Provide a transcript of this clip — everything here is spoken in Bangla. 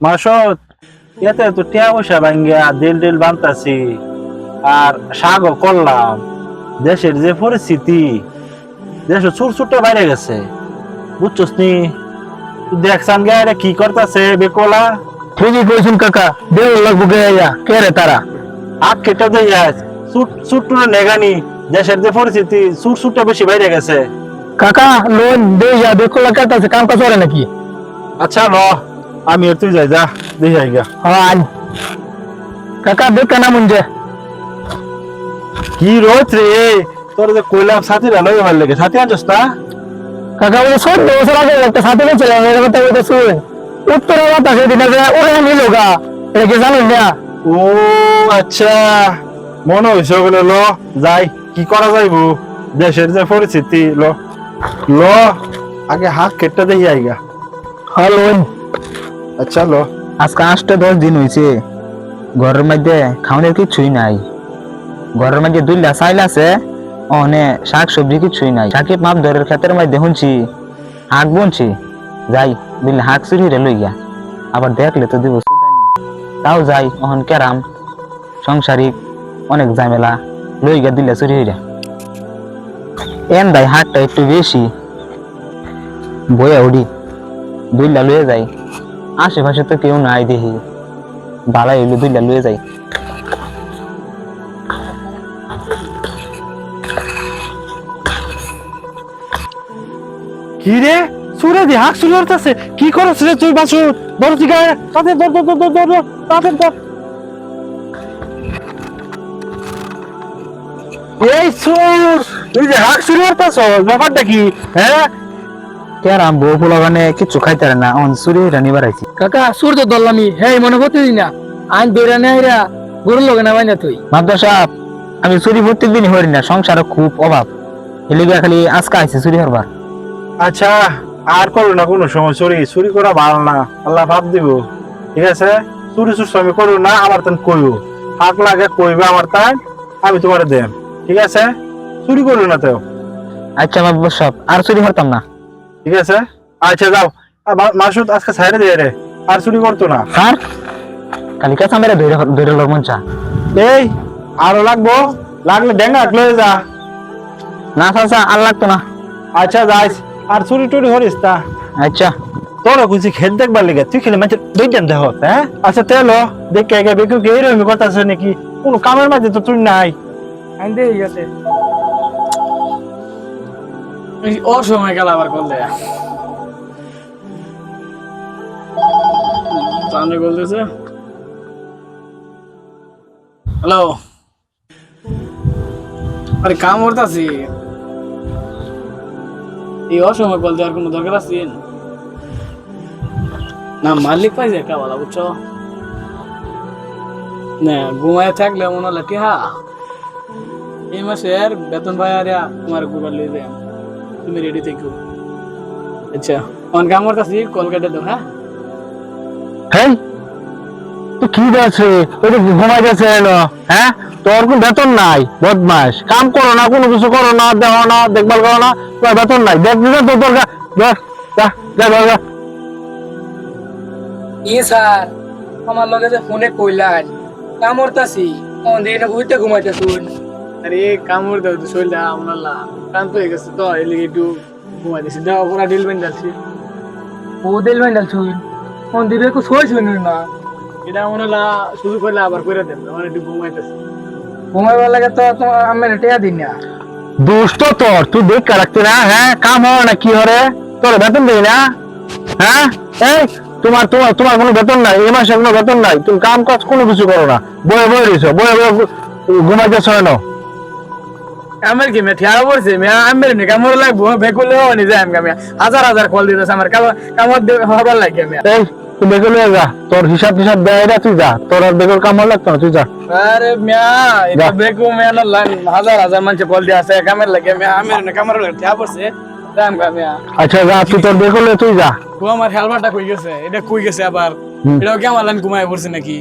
মাসত এতে তো টিয়া পয়সা ভাঙ্গিয়া দিল দিল বানতাছি আর শাকও করলাম। দেশের যে পরিস্থিতি দেশ ছুট ছুটে বাইরে গেছে। বুঝছস নি? দেখছান গে এটা কি করতেছে বেকোলা? ঠিকই কইছেন কাকা দেড় লাখ বুকে আইয়া কে রে তারা? হাত কেটে দিয়ে ছুট ছুট নেগানি দেশের যে পরিস্থিতি ছুট ছুটটা বেশি বাইরে গেছে। কাকা লোন দে যা দেখো লাখ কাম কাজ করে নাকি? আচ্ছা ল। আমি আর তুই যাই যা দেখি আই গা। আন কাকা দেখ না মুঞ্জে কি রোজ রে তোর যে কইলাম সাথী ভালো ভালো লাগে সাথী আনছস না কাকা বলে সব বছর আগে একটা সাথে ছিল এর কথা বলতে শুন উত্তর বাতাসে দিনে যে ওরে নিল গা। এটা কি জানেন না ও আচ্ছা। মনে হইছে ওগুলো ল যাই কি করা যাইব দেশের যে পরিস্থিতি ল। ল আগে হাত কেটে দেখি আইগা হ্যালো আচ্ছা ল আজকে আটটা দশ দিন হয়েছে ঘরের মধ্যে খাওয়ানোর কিছুই নাই। ঘরের মধ্যে দুইটা চাইল আছে, অনে শাক সবজি কিছুই নাই। সাকিব মাপ ধরের ক্ষেতের মধ্যে শুনছি হাঁক বুনছি। যাই বুঝলে হাঁক চুরি রে লইয়া আবার দেখলে তো দিব তাও যাই, অহন কেরাম, সংসারিক অনেক ঝামেলা লইগা দিলে চুরি হইরা। এন দাই হাঁকটা একটু বেশি। বয়ে উড়ি, দুইলা লয়ে যাই। আশেপাশে তো কেউ নাই দেখি। বালাই হইল দুইটা লয়ে যাই কি রে? সুরে দি হাক সুরে উঠতেছে। কি করছ রে তুই বাসু বড় আছে তাতে দর দর দর দর তাতে দর। এই সুর! তুই যে হাক সুরে উঠতেছ, ব্যাপারটা কি? হ্যাঁ? কেরাম বউ পোলাগানে কিচ্ছু খাইতে না। অন চুরি রানি বাড়াইছি কাকা সুর তো দল্লামি হে মনে করতে দিনা। আইন বেরা নেইরা গরুর লগে না বাইনা তুই। মাদ্র সাহেব আমি চুরি প্রত্যেক দিনই হরি না। সংসারে খুব অভাব এলিগা খালি আজকে আইছে চুরি হরবার আচ্ছা আর করো না কোনো সময়। চুরি চুরি করা ভালো না। আল্লাহ ভাব দিব। ঠিক আছে? চুরি চুরি আমি করো না আমার তান কইও হাক লাগে কইবে আমার তাই আমি তোমার দেম। ঠিক আছে? চুরি করো না তো আচ্ছা মাদ্র সাহেব আর চুরি হরতাম না। ঠিক আছে? আচ্ছা যাও। মাসুদ আজকে ছাইরে দিয়ে রে। আর চুরি করতো না। স্যার কালি কাঁচা মেরে ধরে ধরে লোক মন চা এই আরও লাগবো? লাগলে ডেঙ্গা লয়ে যা। না চাচা আর লাগতো না। আচ্ছা যাইস। আর চুরি টুরি হরিস তা। আচ্ছা। তোর কুচি খেল দেখবার লিগে। তুই খেলে মাঝে দুই দিন দেখ হ্যাঁ? আচ্ছা তেলো দেখে আগে বেকু কে এরকম কথা আছে নাকি? কোন কামের মাঝে তো তুই নাই। আইন দে গেছে অসময় গেল আবার করলে হ্যালো। আরে কাম করতেছি। এই অসময় কল দেওয়ার কোনো দরকার আছে? না, মালিক পাইছে একটা বলা বুঝছ? না, ঘুমায় থাকলে মনে হলো কি হা এই মাসের বেতন ভাই আরে, তোমার গুগল লয়ে যায়। তুমি রেডি থেকো। আচ্ছা অন কাম করতেছি কল কেটে দাও হ্যাঁ? হেই তো কি আছে ওই তো ঘুমাই গেছে এলো হ্যাঁ? তোর কোন বেতন নাই বদমাস কাম করো না কোনো কিছু করো না দেখো না দেখভাল করো না তোর বেতন নাই। দেখ দিলে তোর দরকার। যা যা যা, যা ই স্যার আমার লগে যে ফোনে কইলান কামড়তাছি কোন দিন বুঝতে ঘুমাইতে শুন আরে কামড় দাও তো শরীরটা আমার লা ক্লান্ত হয়ে গেছে তো এর লিগে একটু ঘুমাই দিছি দাও পুরা ডিল বেন যাচ্ছি। ও দিল ভাই শুন কোন দিবে কো সই শুনুন না? এটা মনে হলা শুরু করলে আবার করে দেন আমার একটু ঘুমাইতেছে। ঘুমাইবার লাগে তো তোমার আমার টেয়া দিন না। দুষ্ট তোর তুই দেখ রাখতে না হ্যাঁ? কাম হয় না কি হরে? তোর বেতন দেই না? হ্যাঁ? এই তোমার তোমার তোমার কোনো বেতন নাই এই মাসে কোনো বেতন নাই। তুমি কাম কাজ কোনো কিছু করো না। বয়ে বয়ে রয়েছো বয়ে বয়ে ঘুমাইতে শোয় না আমার কি মে? ঠিয়া পড়ছে মে? আমার নি কামড় লাগবো বেকুলে হনি যায় আমি হাজার হাজার কল দিতেছে আমার কাম কামড় হবার লাগে আমি। এই তুই লয়ে যা তোর হিসাব হিসাব দেয় না তুই যা। তোর আর বেগুন কাম লাগতো না তুই যা। আরে মিয়া এটা বেকু মিয়া না লাইন হাজার হাজার মানুষ কল দিয়ে আছে কামের লাগে মিয়া আমার নি কামড় লাগে ঠিয়া পড়ছে। মিয়া আচ্ছা যা তুই তোর বেগুন তুই যা। ও আমার হেলমেটটা কই গেছে? এটা কই গেছে আবার। এটাও কি আমার লাইন ঘুমায় পড়ছে নাকি?